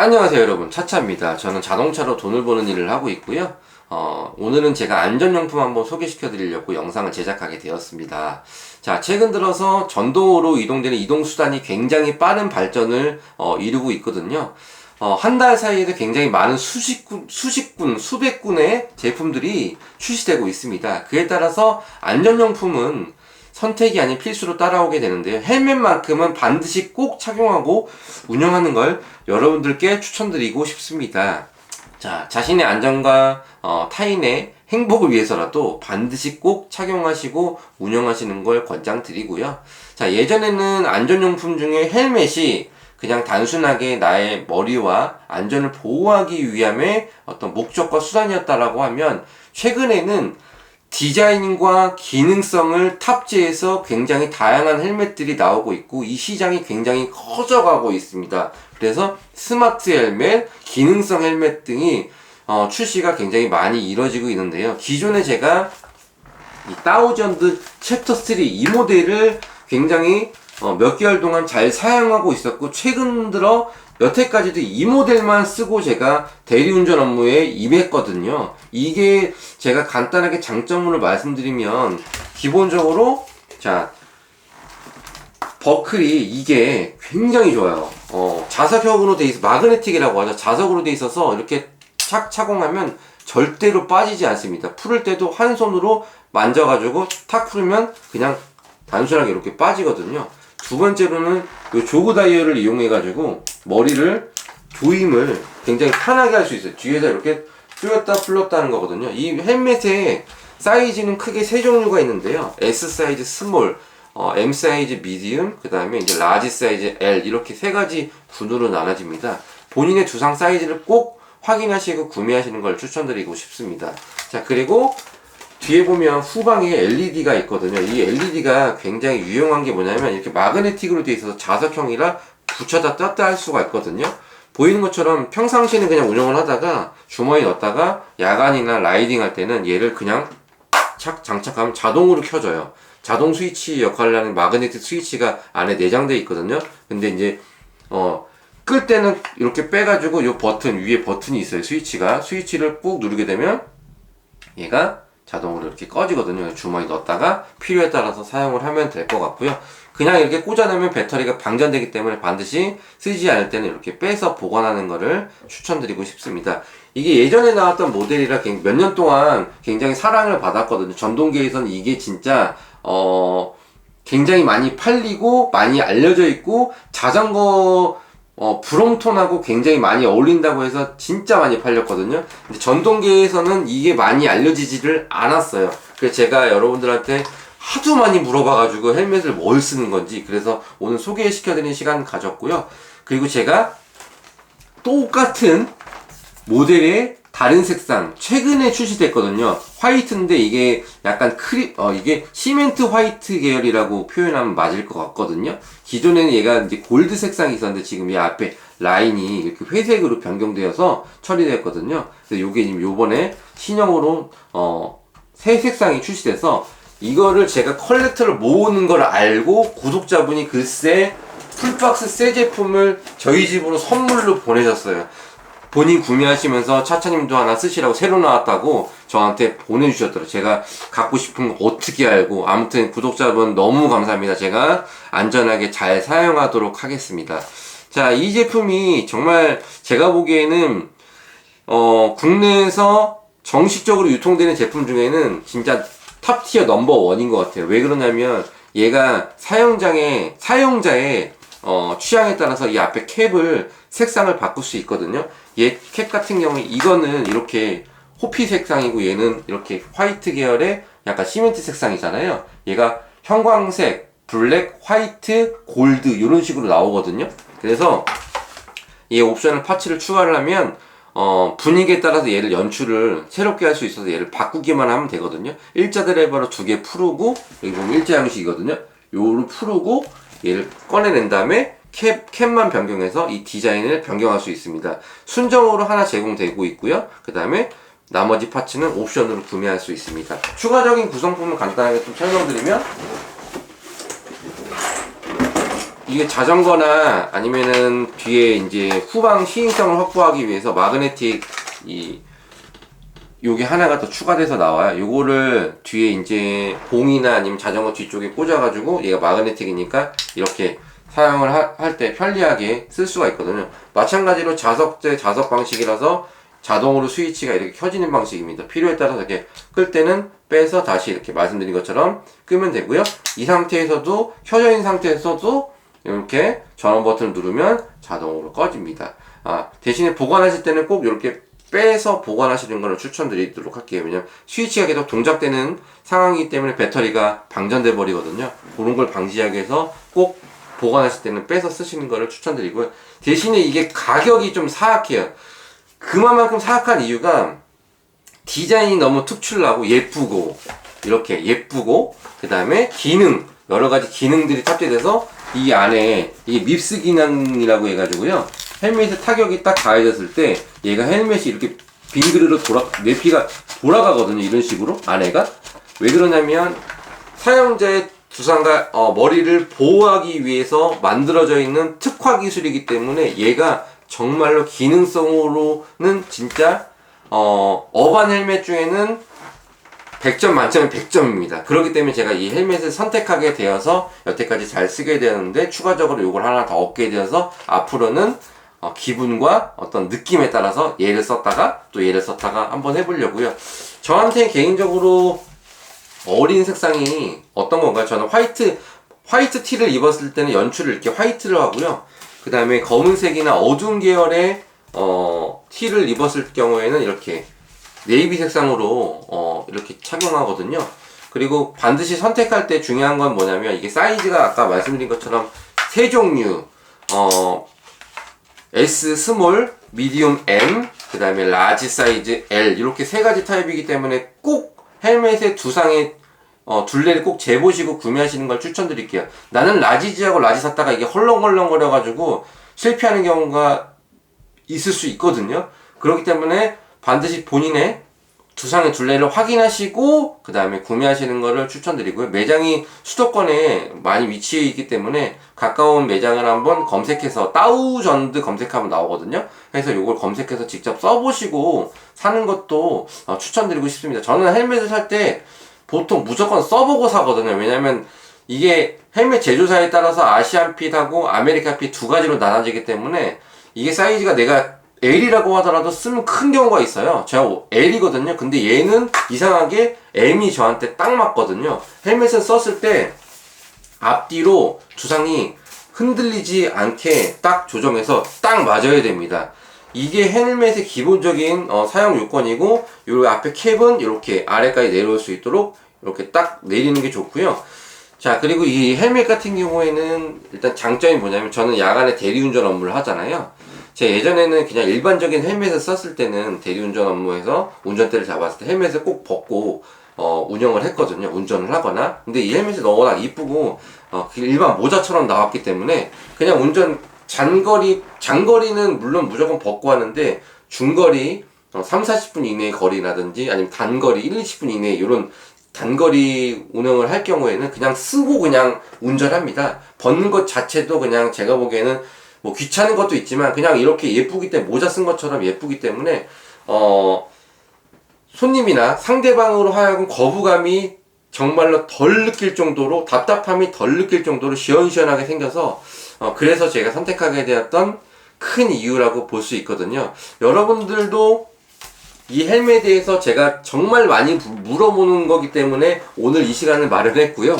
안녕하세요 여러분. 차차입니다. 저는 자동차로 돈을 버는 일을 하고 있고요. 어, 오늘은 제가 안전용품 한번 소개시켜 드리려고 영상을 제작하게 되었습니다. 자 최근 들어서 전동으로 이동되는 이동수단이 굉장히 빠른 발전을 어, 이루고 있거든요. 어, 한 달 사이에도 굉장히 많은 수십 군, 수십 군, 수백 군의 제품들이 출시되고 있습니다. 그에 따라서 안전용품은 선택이 아닌 필수로 따라오게 되는데요. 헬멧만큼은 반드시 꼭 착용하고 운영하는 걸 여러분들께 추천드리고 싶습니다. 자, 자신의 안전과 어, 타인의 행복을 위해서라도 반드시 꼭 착용하시고 운영하시는 걸 권장드리고요. 자, 예전에는 안전용품 중에 헬멧이 그냥 단순하게 나의 머리와 안전을 보호하기 위함의 어떤 목적과 수단이었다라고 하면 최근에는 디자인과 기능성을 탑재해서 굉장히 다양한 헬멧들이 나오고 있고 이 시장이 굉장히 커져가고 있습니다. 그래서 스마트 헬멧, 기능성 헬멧 등이 어, 출시가 굉장히 많이 이루어지고 있는데요. 기존에 제가 이 다우전드 챕터 3 이 모델을 굉장히 어, 몇 개월 동안 잘 사용하고 있었고 최근 들어 여태까지도 이 모델만 쓰고 제가 대리운전 업무에 임했거든요. 이게 제가 간단하게 장점으로 말씀드리면 기본적으로 자 버클이 이게 굉장히 좋아요. 어, 자석형으로 돼 있어 마그네틱이라고 하죠. 자석으로 돼 있어서 이렇게 착 착용하면 절대로 빠지지 않습니다. 풀을 때도 한 손으로 만져가지고 탁 풀면 그냥 단순하게 이렇게 빠지거든요. 두 번째로는 이 조그 다이얼을 이용해 가지고 머리를 조임을 굉장히 편하게 할 수 있어요. 뒤에서 이렇게 뚫었다 풀렸다 하는 거거든요. 이 헬멧의 사이즈는 크게 세 종류가 있는데요. S 사이즈 스몰, 어, M 사이즈 미디움, 그 다음에 이제 라지 사이즈 L 이렇게 세 가지 군으로 나눠집니다. 본인의 두상 사이즈를 꼭 확인하시고 구매하시는 걸 추천드리고 싶습니다. 자, 그리고 뒤에 보면 후방에 LED가 있거든요. 이 LED가 굉장히 유용한 게 뭐냐면 이렇게 마그네틱으로 되어 있어서 자석형이라 붙여다 떴다 할 수가 있거든요. 보이는 것처럼 평상시에는 그냥 운영을 하다가 주머니에 넣었다가 야간이나 라이딩 할 때는 얘를 그냥 착 장착하면 자동으로 켜져요. 자동 스위치 역할을 하는 마그네틱 스위치가 안에 내장되어 있거든요. 근데 이제 어, 끌 때는 이렇게 빼가지고 요 버튼 위에 버튼이 있어요. 스위치가 스위치를 꾹 누르게 되면 얘가 자동으로 이렇게 꺼지거든요. 주머니 넣었다가 필요에 따라서 사용을 하면 될 것 같고요. 그냥 이렇게 꽂아놓으면 배터리가 방전되기 때문에 반드시 쓰지 않을 때는 이렇게 빼서 보관하는 것을 추천드리고 싶습니다. 이게 예전에 나왔던 모델이라 몇 년 동안 굉장히 사랑을 받았거든요. 전동계에서는 이게 진짜 어 굉장히 많이 팔리고 많이 알려져 있고 자전거 어, 브롬톤하고 굉장히 많이 어울린다고 해서 진짜 많이 팔렸거든요. 근데 전동계에서는 이게 많이 알려지지를 않았어요. 그래서 제가 여러분들한테 하도 많이 물어봐가지고 헬멧을 뭘 쓰는 건지 그래서 오늘 소개시켜드리는 시간 가졌고요. 그리고 제가 똑같은 모델의 다른 색상 최근에 출시됐거든요. 화이트인데 이게 약간 크리 어 이게 시멘트 화이트 계열이라고 표현하면 맞을 것 같거든요. 기존에는 얘가 이제 골드 색상이 있었는데 지금 이 앞에 라인이 이렇게 회색으로 변경되어서 처리되었거든요. 그래서 요게 지금 요번에 신형으로 어 새 색상이 출시돼서 이거를 제가 컬렉터를 모으는 걸 알고 구독자분이 글쎄 풀박스 새 제품을 저희 집으로 선물로 보내셨어요. 본인 구매하시면서 차차님도 하나 쓰시라고 새로 나왔다고 저한테 보내주셨더라고요. 제가 갖고 싶은 거 어떻게 알고. 아무튼 구독자분 너무 감사합니다. 제가 안전하게 잘 사용하도록 하겠습니다. 자, 이 제품이 정말 제가 보기에는, 어, 국내에서 정식적으로 유통되는 제품 중에는 진짜 탑티어 넘버 원인 것 같아요. 왜 그러냐면 얘가 사용장의, 사용자의 어, 취향에 따라서 이 앞에 캡을 색상을 바꿀 수 있거든요. 얘 캡 같은 경우에 이거는 이렇게 호피 색상이고 얘는 이렇게 화이트 계열의 약간 시멘트 색상이잖아요. 얘가 형광색, 블랙, 화이트, 골드 이런 식으로 나오거든요. 그래서 이 옵션을 파츠를 추가를 하면 어, 분위기에 따라서 얘를 연출을 새롭게 할 수 있어서 얘를 바꾸기만 하면 되거든요. 일자 드라이버로 두 개 풀고 여기 보면 일자 형식이거든요. 요를 풀고 얘를 꺼내낸 다음에 캡, 캡만 변경해서 이 디자인을 변경할 수 있습니다. 순정으로 하나 제공되고 있고요. 그 다음에 나머지 파츠는 옵션으로 구매할 수 있습니다. 추가적인 구성품을 간단하게 좀 설명드리면 이게 자전거나 아니면은 뒤에 이제 후방 시인성을 확보하기 위해서 마그네틱 이 요게 하나가 더 추가돼서 나와요. 요거를 뒤에 이제 봉이나 아니면 자전거 뒤쪽에 꽂아가지고 얘가 마그네틱이니까 이렇게 사용을 할 때 편리하게 쓸 수가 있거든요. 마찬가지로 자석제 자석 방식이라서 자동으로 스위치가 이렇게 켜지는 방식입니다. 필요에 따라서 이렇게 끌 때는 빼서 다시 이렇게 말씀드린 것처럼 끄면 되고요. 이 상태에서도 켜져 있는 상태에서도 이렇게 전원 버튼을 누르면 자동으로 꺼집니다. 아, 대신에 보관하실 때는 꼭 이렇게 빼서 보관하시는 것을 추천드리도록 할게요. 왜냐면 스위치가 계속 동작되는 상황이기 때문에 배터리가 방전돼 버리거든요. 그런 걸 방지하기 위해서 꼭 보관하실 때는 빼서 쓰시는 것을 추천드리고요. 대신에 이게 가격이 좀 사악해요. 그만큼 사악한 이유가 디자인이 너무 특출나고 예쁘고 이렇게 예쁘고 그 다음에 기능 여러 가지 기능들이 탑재돼서 이 안에 이게 밉스 기능이라고 해가지고요. 헬멧에 타격이 딱 가해졌을 때 얘가 헬멧이 이렇게 빙그르르 돌아 내피가 돌아가거든요. 이런 식으로 안에가. 왜 그러냐면 사용자의 두상과 어, 머리를 보호하기 위해서 만들어져 있는 특화 기술이기 때문에 얘가 정말로 기능성으로는 진짜 어, 어반 헬멧 중에는 100점 만점에 100점입니다. 그렇기 때문에 제가 이 헬멧을 선택하게 되어서 여태까지 잘 쓰게 되었는데 추가적으로 이걸 하나 더 얻게 되어서 앞으로는 어, 기분과 어떤 느낌에 따라서 얘를 썼다가 또 얘를 썼다가 한번 해보려고요. 저한테 개인적으로 어린 색상이 어떤 건가요? 저는 화이트 화이트 티를 입었을 때는 연출을 이렇게 화이트로 하고요. 그 다음에 검은색이나 어두운 계열의 어, 티를 입었을 경우에는 이렇게 네이비 색상으로 어, 이렇게 착용하거든요. 그리고 반드시 선택할 때 중요한 건 뭐냐면 이게 사이즈가 아까 말씀드린 것처럼 세 종류 어, S 스몰, 미디움 M, 그 다음에 라지 사이즈 L 이렇게 세 가지 타입이기 때문에 꼭 헬멧의 두상의 어, 둘레를 꼭 재보시고 구매하시는 걸 추천드릴게요. 나는 라지지하고 라지 샀다가 이게 헐렁헐렁거려가지고 실패하는 경우가 있을 수 있거든요. 그렇기 때문에 반드시 본인의 두상의 둘레를 확인하시고 그 다음에 구매하시는 것을 추천드리고요. 매장이 수도권에 많이 위치해 있기 때문에 가까운 매장을 한번 검색해서 따우전드 검색하면 나오거든요. 그래서 이걸 검색해서 직접 써보시고 사는 것도 어, 추천드리고 싶습니다. 저는 헬멧을 살때 보통 무조건 써보고 사거든요. 왜냐면 이게 헬멧 제조사에 따라서 아시안핏하고 아메리카핏 두 가지로 나눠지기 때문에 이게 사이즈가 내가 L이라고 하더라도 쓰면 큰 경우가 있어요. 제가 L이거든요. 근데 얘는 이상하게 M이 저한테 딱 맞거든요. 헬멧을 썼을 때 앞뒤로 두상이 흔들리지 않게 딱 조정해서 딱 맞아야 됩니다. 이게 헬멧의 기본적인 어, 사용 요건이고 요 앞에 캡은 이렇게 아래까지 내려올 수 있도록 이렇게 딱 내리는 게 좋고요. 자 그리고 이 헬멧 같은 경우에는 일단 장점이 뭐냐면 저는 야간에 대리운전 업무를 하잖아요. 제 예전에는 그냥 일반적인 헬멧을 썼을 때는 대리운전 업무에서 운전대를 잡았을 때 헬멧을 꼭 벗고 어, 운영을 했거든요. 운전을 하거나. 근데 이 헬멧이 워낙 이쁘고 어, 그 일반 모자처럼 나왔기 때문에 그냥 운전 장거리 장거리는 물론 무조건 벗고 하는데 중거리 어, 3, 40분 이내의 거리라든지 아니면 단거리 1, 20분 이내 이런 단거리 운영을 할 경우에는 그냥 쓰고 그냥 운전합니다. 벗는 것 자체도 그냥 제가 보기에는 뭐 귀찮은 것도 있지만 그냥 이렇게 예쁘기 때문에 모자 쓴 것처럼 예쁘기 때문에 어 손님이나 상대방으로 하여금 거부감이 정말로 덜 느낄 정도로 답답함이 덜 느낄 정도로 시원시원하게 생겨서 어 그래서 제가 선택하게 되었던 큰 이유라고 볼 수 있거든요. 여러분들도 이 헬멧에 대해서 제가 정말 많이 부- 물어보는 거기 때문에 오늘 이 시간을 마련했고요.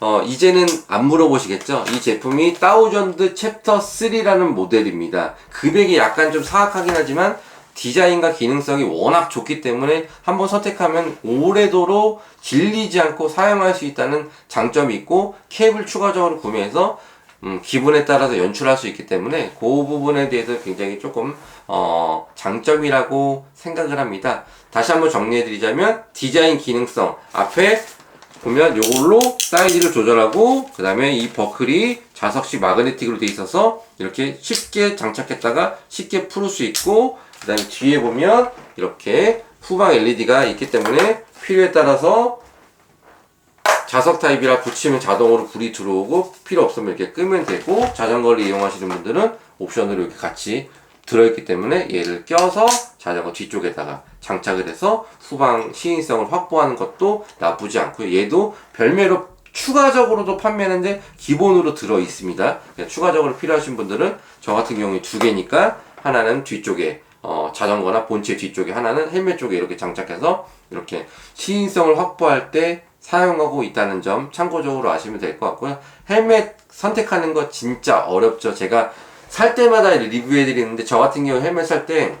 어, 이제는 안 물어보시겠죠? 이 제품이 다우전드 챕터 3라는 모델입니다. 금액이 약간 좀 사악하긴 하지만 디자인과 기능성이 워낙 좋기 때문에 한번 선택하면 오래도록 질리지 않고 사용할 수 있다는 장점이 있고 캡을 추가적으로 구매해서 음, 기분에 따라서 연출할 수 있기 때문에 그 부분에 대해서 굉장히 조금 어, 장점이라고 생각을 합니다. 다시 한번 정리해 드리자면 디자인 기능성 앞에 보면 요걸로 사이즈를 조절하고 그 다음에 이 버클이 자석식 마그네틱으로 돼 있어서 이렇게 쉽게 장착했다가 쉽게 풀을 수 있고 그 다음에 뒤에 보면 이렇게 후방 LED가 있기 때문에 필요에 따라서 자석 타입이라 붙이면 자동으로 불이 들어오고 필요 없으면 이렇게 끄면 되고 자전거를 이용하시는 분들은 옵션으로 이렇게 같이 들어있기 때문에 얘를 껴서 자전거 뒤쪽에다가 장착을 해서 후방 시인성을 확보하는 것도 나쁘지 않고요. 얘도 별매로 추가적으로도 판매하는데 기본으로 들어 있습니다. 그냥 추가적으로 필요하신 분들은 저 같은 경우에 두 개니까 하나는 뒤쪽에 어, 자전거나 본체 뒤쪽에 하나는 헬멧 쪽에 이렇게 장착해서 이렇게 시인성을 확보할 때 사용하고 있다는 점 참고적으로 아시면 될 것 같고요. 헬멧 선택하는 거 진짜 어렵죠. 제가 살 때마다 리뷰해 드리는데 저 같은 경우 헬멧 살 때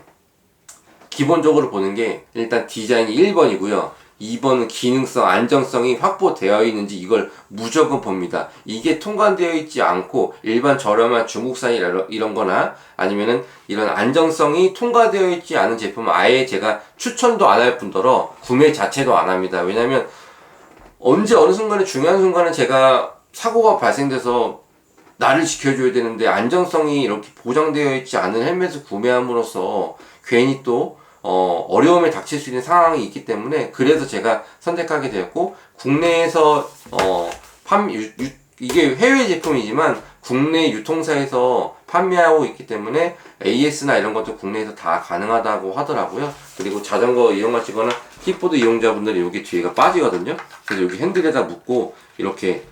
기본적으로 보는 게 일단 디자인이 1번이고요. 2번은 기능성, 안정성이 확보되어 있는지 이걸 무조건 봅니다. 이게 통관되어 있지 않고 일반 저렴한 중국산 이런, 거나 아니면은 이런 안정성이 통과되어 있지 않은 제품은 아예 제가 추천도 안 할 뿐더러 구매 자체도 안 합니다. 왜냐면 언제 어느 순간에 중요한 순간에 제가 사고가 발생돼서 나를 지켜줘야 되는데 안정성이 이렇게 보장되어 있지 않은 헬멧을 구매함으로써 괜히 또 어, 어려움에 닥칠 수 있는 상황이 있기 때문에 그래서 제가 선택하게 되었고 국내에서 어, 판 유, 유, 이게 해외 제품이지만 국내 유통사에서 판매하고 있기 때문에 AS나 이런 것도 국내에서 다 가능하다고 하더라고요. 그리고 자전거 이용하시거나 킥보드 이용자분들이 여기 뒤에가 빠지거든요. 그래서 여기 핸들에다 묶고 이렇게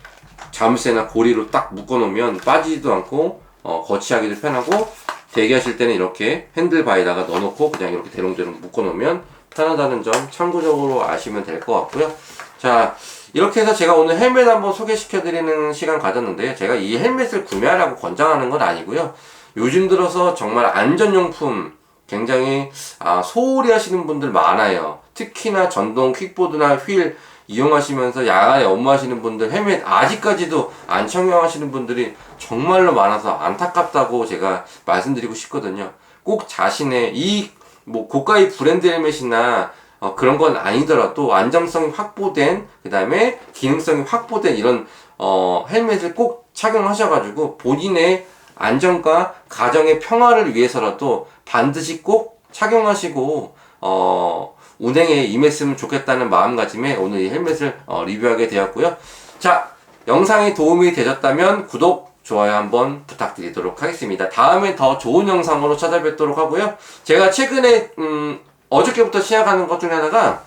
자물쇠나 고리로 딱 묶어 놓으면 빠지지도 않고 어, 거치하기도 편하고 대기하실 때는 이렇게 핸들바에다가 넣어놓고 그냥 이렇게 대롱대롱 묶어 놓으면 편하다는 점 참고적으로 아시면 될 것 같고요. 자 이렇게 해서 제가 오늘 헬멧 한번 소개시켜 드리는 시간 가졌는데요. 제가 이 헬멧을 구매하라고 권장하는 건 아니고요. 요즘 들어서 정말 안전용품 굉장히 아, 소홀히 하시는 분들 많아요. 특히나 전동 퀵보드나 휠 이용하시면서 야간에 업무하시는 분들 헬멧 아직까지도 안 착용하시는 분들이 정말로 많아서 안타깝다고 제가 말씀드리고 싶거든요. 꼭 자신의 이 뭐 고가의 브랜드 헬멧이나 어, 그런 건 아니더라도 안정성이 확보된 그 다음에 기능성이 확보된 이런 어, 헬멧을 꼭 착용하셔가지고 본인의 안전과 가정의 평화를 위해서라도 반드시 꼭 착용하시고 어, 운행에 임했으면 좋겠다는 마음가짐에 오늘 이 헬멧을 어, 리뷰하게 되었고요. 자, 영상이 도움이 되셨다면 구독, 좋아요 한번 부탁드리도록 하겠습니다. 다음에 더 좋은 영상으로 찾아뵙도록 하고요. 제가 최근에 음, 어저께부터 시작하는 것 중에 하나가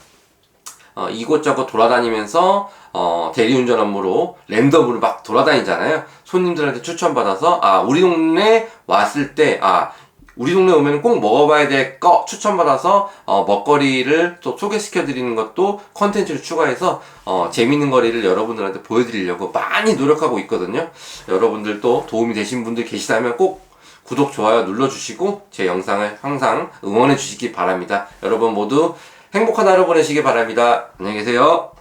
어, 이곳저곳 돌아다니면서 어, 대리운전 업무로 랜덤으로 막 돌아다니잖아요. 손님들한테 추천받아서 아 우리 동네 왔을 때 아 우리 동네 오면 꼭 먹어봐야 될 거 추천받아서 어, 먹거리를 또 소개시켜 드리는 것도 컨텐츠를 추가해서 어, 재밌는 거리를 여러분들한테 보여드리려고 많이 노력하고 있거든요. 여러분들도 도움이 되신 분들 계시다면 꼭 구독, 좋아요 눌러주시고 제 영상을 항상 응원해 주시기 바랍니다. 여러분 모두 행복한 하루 보내시기 바랍니다. 안녕히 계세요.